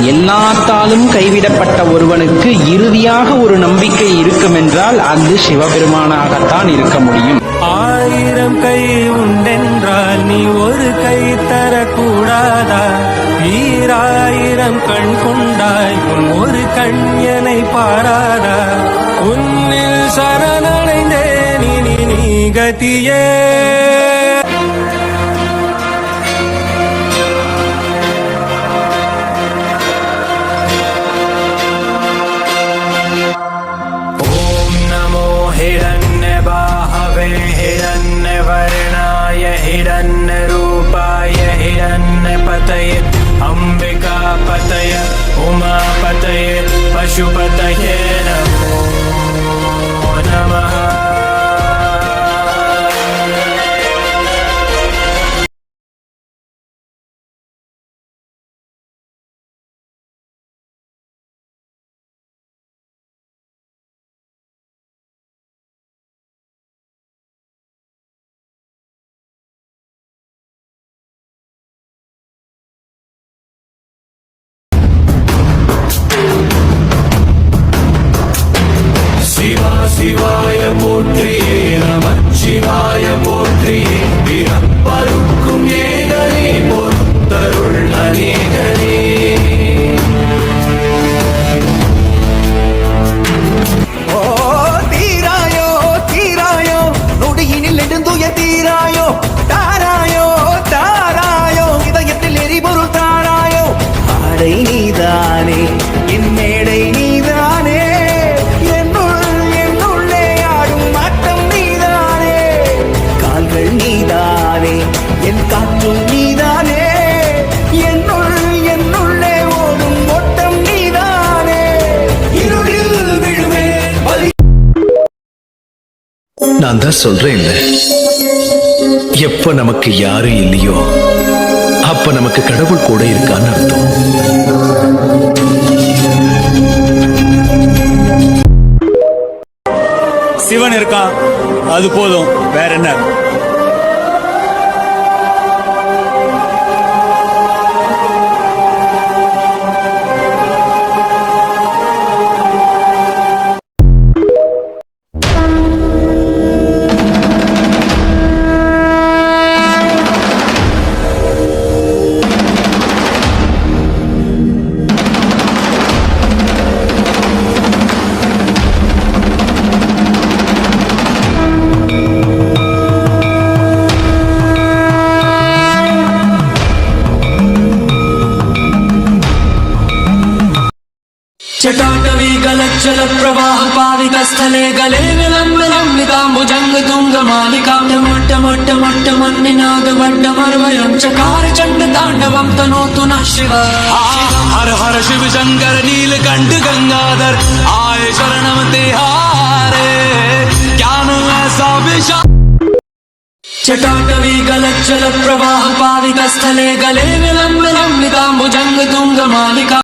எல்லாத்தாலும் கைவிடப்பட்ட ஒருவனுக்கு இறுதியாக ஒரு நம்பிக்கை இருக்குமென்றால் அது சிவபெருமானாகத்தான் இருக்க முடியும். ஆயிரம் கை உண்டென்றால் நீ ஒரு கை தரக்கூடாதா? ஈராயிரம் கண் கொண்டாய் உன் ஒரு கண்யனை பாராதா? உன்னில் சரணடைந்தேன் இனி நீ கதியே. अम्बिकापतय उमापतये पशुपतये नमो नमः சிவா சிவாய போற்றியே நமச்சிவாய போற்றியே பிறப்பருக்கும் ஏகனே பொறுத்தருள் அநேகனே. தீராயோ தாராயோ தாராயோ இதயத்தில் எரிபொருள் தாராயோ. ஆடை நீதானே என் மேடை நான் தான் சொல்றேன்ல எப்ப நமக்கு யாரும் இல்லையோ அப்ப நமக்கு கடவுள் கூட இருக்கான்னு அர்த்தம். சிவன் இருக்கான் அது போதும். வேற என்ன? चटाटवी गलच्चल प्रवाह पाविकस्थले गले विलम्बिलम्बिकाम्बुजङ्ग तुङ्गमालिकां मोट्ट मोट्ट मोट्ट मन्निनाद वड्डमर्वयं चकार चण्ड ताण्डवं तनोतु नः शिव हर हर शिव शंकर नीलकंठ गंगाधर आए शरणम तिहारे ज्ञान ऐसा विशा चटाटवी गलच्चल प्रवाह पाविकस्थले गले विलम्बिलम्बिकाम्बुजङ्ग तुङ्गमालिका